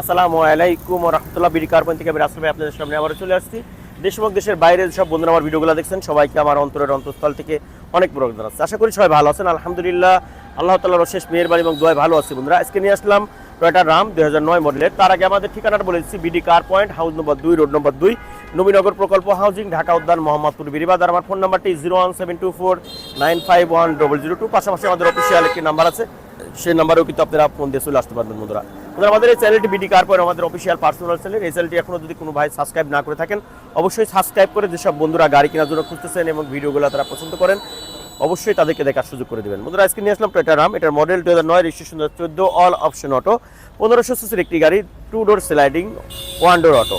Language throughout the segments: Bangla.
আসসালামু আলাইকুম রহমতুল্লাহ। বিডি কার্পন থেকে আমি ভাই আপনাদের সামনে আবার চলে আসছি। দেশ এবং দেশের বাইরে সব বন্ধুরা আমার ভিডিওগুলো দেখছেন, সবাইকে আমার অন্তরের অন্তঃস্থল থেকে অনেক বড় জানাচ্ছি। আশা করি সবাই ভালো আছেন, আলহামদুলিল্লাহ। আল্লাহ তালার অশেষ মেয়েরবাড়ি এবং দোয়ায় ভালো আছে বন্ধুরা। আজকে নিয়ে আসলাম টয়টা রাম দুই হাজার নয় মডেলের। তার আগে আমাদের ঠিকানাটা বলে দিচ্ছি, BD car point, house number দুই, রোড নম্বর দুই, নবীনগর প্রকল্প হাউজিং, ঢাকা উদ্যান, মোহাম্মদপুর বিরিবাজার আমার ফোন নাম্বারটি zero one seven two four nine five one double zero two. পাশাপাশি আমাদের অফিসিয়াল একটি নাম্বার আছে। সেই নাম্বারেও কিন্তু আপনারা ফোন দিয়ে চলে আসতে পারবেন বন্ধুরা। আমাদের এই চ্যানেলটি বিডি কার পর আমাদের অফিসিয়াল পার্সোনাল চ্যানেল এই চ্যানেলটি এখনও যদি কোনো ভাই সাবস্ক্রাইব না করে থাকেন, অবশ্যই সাবস্ক্রাইব করে যেসব বন্ধুরা গাড়ি কেনার জন্য খুঁজতেছেন এবং ভিডিওগুলো তারা পছন্দ করেন, অবশ্যই তাদেরকে দেখার সুযোগ করে দেবেন। বন্ধুরা, আজকে নিয়ে আসলাম টয়টা রাম এটার মডেল টু হাজার নয় রেজিস্ট্রেশন চোদ্দ অল অপশন অটো পনেরোশো সিসির একটি গাড়ি two door sliding one door auto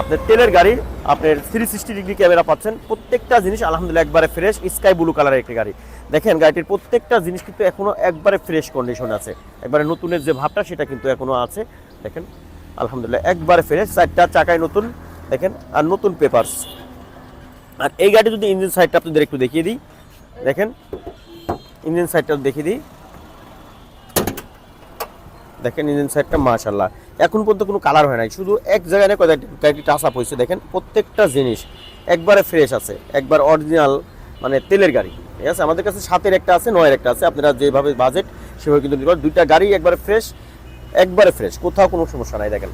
আপনার তেলের গাড়ি, আপনার থ্রি সিক্সটি ডিগ্রি ক্যামেরা পাচ্ছেন। প্রত্যেকটা জিনিস আলহামদুলিল্লাহ একবারে ফ্রেশ স্কাই ব্লু কালারের একটি গাড়ি। দেখেন গাড়িটির প্রত্যেকটা জিনিস কিন্তু এখনও একবারে ফ্রেশ কন্ডিশন আছে। একবারে নতুনের যে ভাবটা, সেটা কিন্তু এখনও আছে। দেখেন, আলহামদুলিল্লাহ একবারে ফ্রেশ চারটা চাকায় নতুন। দেখেন, আর নতুন পেপারস আর এই গাড়ি যদি ইঞ্জিন সাইডটা আপনাদের একটু দেখিয়ে দিই। দেখেন ইঞ্জিন সাইডটা দেখিয়ে দিই। দেখেন ইঞ্জিন সাইডটা মাশাল্লাহ এখন পর্যন্ত কোনো কালার হয় নাই। শুধু এক জায়গায় না কয়েকটা টাচ আপ হয়েছে। দেখেন প্রত্যেকটা জিনিস একবারে ফ্রেশ আছে, একবার অরিজিনাল মানে তেলের গাড়ি। ঠিক আছে? আমাদের কাছে সাতের একটা আছে, নয়ের একটা আছে। আপনারা যেভাবে বাজেট সেভাবে কিন্তু দুইটা গাড়ি একবারে ফ্রেশ একবারে ফ্রেশ কোথাও কোনো সমস্যা নাই, দেখেন।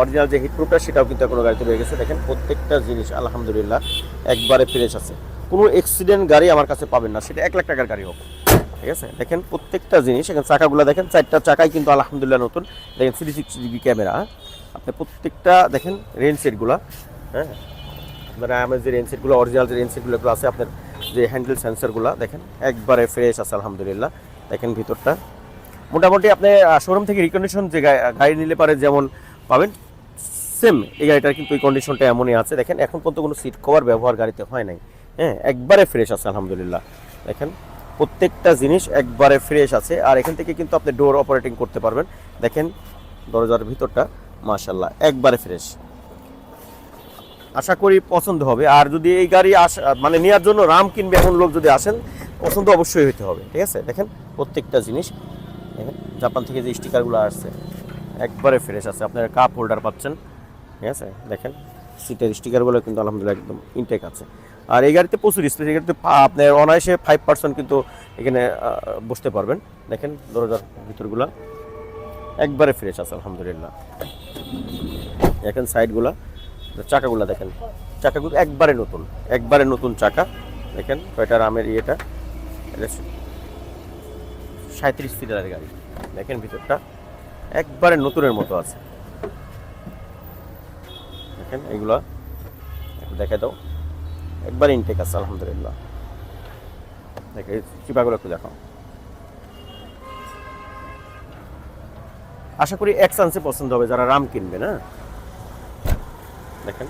অরিজিনাল যে হিটপ্রুফটা সেটাও কিন্তু এখনও গাড়িতে রয়ে গেছে। দেখেন প্রত্যেকটা জিনিস, আলহামদুলিল্লাহ, একবারে ফ্রেশ আছে। কোনো অ্যাক্সিডেন্ট গাড়ি আমার কাছে পাবেন না। সেটা এক লাখ টাকার গাড়ি হোক। ঠিক আছে? দেখেন প্রত্যেকটা জিনিস এখানে চাকাগুলো দেখেন, চারটা চাকাই কিন্তু আলহামদুলিল্লাহ নতুন। দেখেন থ্রি সিক্সটি ডিগ্রি ক্যামেরা আপনি প্রত্যেকটা দেখেন রেন সেটগুলো হ্যাঁ? মানে আমার যে রেন সেটগুলো, অরিজিনাল যে রেন সেটগুলো আছে, আপনার যে হ্যান্ডেল সেন্সারগুলো, দেখেন একবারে ফ্রেশ আছে আলহামদুলিল্লাহ। দেখেন ভিতরটা। মোটামুটি আপনি শোরুম থেকে রিকন্ডিশন যে গাড়ি নিলে পারে যেমন পাবেন সেম এই গাড়িটার কিন্তু এই কন্ডিশনটা এমনই আছে। দেখেন এখন পর্যন্ত কোনো সিট কভার ব্যবহার গাড়িতে হয় নাই হ্যাঁ? একবারে ফ্রেশ আছে আলহামদুলিল্লাহ। দেখেন প্রত্যেকটা জিনিস একবারে ফ্রেশ আছে। আর এখান থেকে কিন্তু আপনি ডোর অপারেটিং করতে পারবেন। দেখেন, দরজার ভিতরটা মাশাল্লাহ একবারে ফ্রেশ আশা করি পছন্দ হবে। আর যদি এই গাড়ি আসা মানে নেওয়ার জন্য রাম কিনবে এমন লোক যদি আসেন, পছন্দ অবশ্যই হতে হবে, ঠিক আছে? দেখেন, প্রত্যেকটা জিনিস জাপান থেকে যে স্টিকারগুলো আসছে, একবারে ফ্রেশ আছে। আপনারা কাপ হোল্ডার পাচ্ছেন, ঠিক আছে? দেখেন সিটের স্টিকারগুলো কিন্তু আলহামদুলিল্লাহ একদম ইনটেক আছে। আর এই গাড়িতে প্রচুর স্পেস, এই গাড়িতে আপনার অনায়াসে ফাইভ পার্সেন্ট কিন্তু এখানে বসতে পারবেন। দেখেন দরজার ভিতরগুলা। একবারে ফ্রেশ আছে, আলহামদুলিল্লাহ। দেখেন সাইডগুলা চাকাগুলা দেখেন। চাকাগুলো একবারে নতুন একবারে নতুন চাকা। দেখেন কয়টা রামের ইয়েটা। সাঁত্রিশ সিটারের গাড়ি। দেখেন ভিতরটা একবারে নতুনের মতো আছে। দেখেন এগুলা দেখে দাও। একবারে ইনটেক আছে, আলহামদুলিল্লাহ। দেখে চিপাগুলো একটু দেখাও আশা করি এক চান্সে পছন্দ হবে, যারা রাম কিনবে না দেখেন।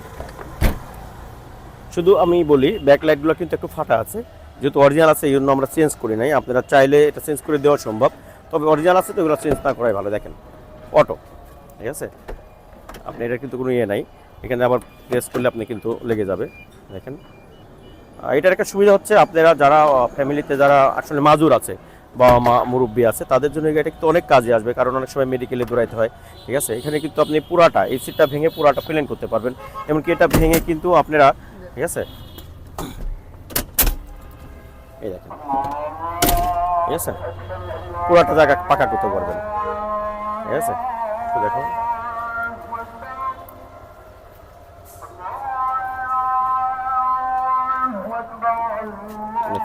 শুধু আমি বলি ব্যাক লাইটগুলো কিন্তু একটু ফাটা আছে। যেহেতু অরিজিনাল আছে, এই জন্য আমরা চেঞ্জ করি নাই। আপনারা চাইলে এটা চেঞ্জ করে দেওয়া সম্ভব। তবে অরিজিনাল আছে তো, এগুলো চেঞ্জ না করাই ভালো। দেখেন অটো ঠিক আছে? আপনি এটা কিন্তু কোনো ইয়ে নাই। এখানে আবার প্রেস করলে আপনি কিন্তু লেগে যাবে। দেখেন। এটার একটা সুবিধা হচ্ছে আপনারা যারা ফ্যামিলিতে যারা আসলে মাজুর আছে, বাবা মা মুরব্বী আছে, তাদের জন্য এটা কিন্তু অনেক কাজে আসবে, কারণ অনেক সময় মেডিকেলে দৌড়াইতে হয়, ঠিক আছে? এখানে কিন্তু আপনি পুরাটা এই সিটটা ভেঙে পুরাটা প্লেন করতে পারবেন, এমনকি এটা ভেঙে কিন্তু আপনারা, ঠিক আছে? এই দেখেন। ঠিক আছে? পুরাটা জায়গা পাকা করতে পারবেন, ঠিক আছে? দেখো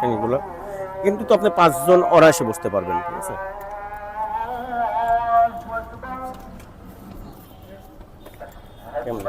এগুলো। কিন্তু তো আপনি পাঁচজন অনায়াসে বসতে পারবেন ঠিক আছে? কেমন?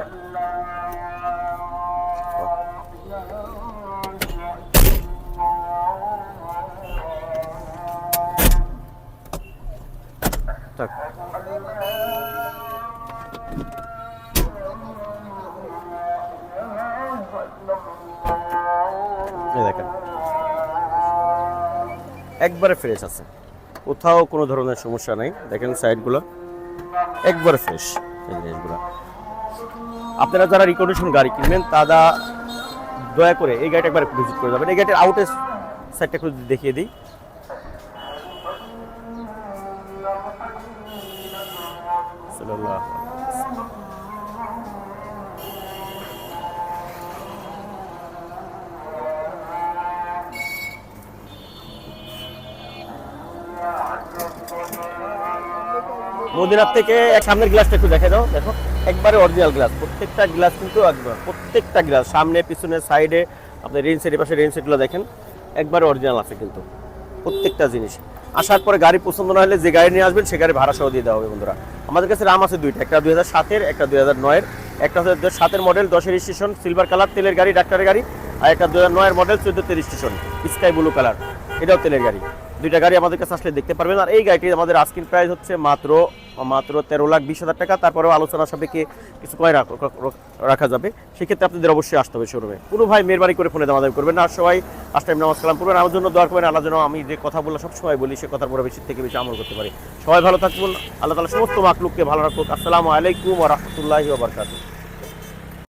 একবারে ফ্রেশ আছে। কোথাও কোনো ধরনের সমস্যা নাই। দেখেন সাইডগুলো একবারে ফ্রেশ এই জিনিসগুলো। আপনারা যারা রিকন্ডিশন গাড়ি কিনবেন, তারা দয়া করে এই গাড়িটা একবার ভিজিট করে যাবেন। এই গাড়ির আউটের সাইডটা একটু দেখিয়ে দিই। সাল্লাল্লাহু মদিনার থেকে সামনের গ্লাসটা একটু দেখে দাও। দেখো, একবারে অরিজিনাল গ্লাস প্রত্যেকটা গ্লাস কিন্তু একবার, প্রত্যেকটা গ্লাস সামনে, পিছনে সাইডে আপনি রেঞ্জ সেটের পাশে রেঞ্জ সেটগুলো দেখেন, একবারে অরিজিনাল আছে কিন্তু, প্রত্যেকটা জিনিস। আসার পরে গাড়ি পছন্দ না হলে যে গাড়ি নিয়ে আসবেন, সে গাড়ি ভাড়া সহ দিয়ে দেওয়া হবে বন্ধুরা। আমাদের কাছে রাম আছে দুইটা, একটা দুই হাজার সাতের, একটা দুই হাজার নয়ের, একটা হচ্ছে দুই সাতের মডেল দশের স্টেশন সিলভার কালার তেলের গাড়ি, ডাক্তারের গাড়ি, আর একটা দুই হাজার নয়ের মডেল চোদ্দোতের স্টেশন স্কাই ব্লু কালার এটাও তেলের গাড়ি। দুইটা গাড়ি আমাদের কাছে আসলে দেখতে পারবেন। আর এই গাড়িটি আমাদের আস্কিং প্রাইস হচ্ছে মাত্র মাত্র তেরো লাখ বিশ হাজার টাকা। তারপরেও আলোচনা সাপেক্ষে কিছু কয় রাখ- যাবে। সেক্ষেত্রে আপনাদের অবশ্যই আসতে হবে শোরুমে কোনো ভাই মেহরবানি করে ফোনে দামাদামি করবেন আর সবাই আস টাইম নামাজ কালাম করবেন আমার জন্য দোয়া করবেন, আল্লাহ যেন আমি যে কথা বলে সব সময় বলি, সে কথার পরে বেশি থেকে বেশি আমল করতে পারি। সবাই ভালো থাকুন আল্লাহ তালা সমস্ত মাকলুককে ভালো রাখুক। আসসালামু আলাইকুম ওয়া রাহমাতুল্লাহি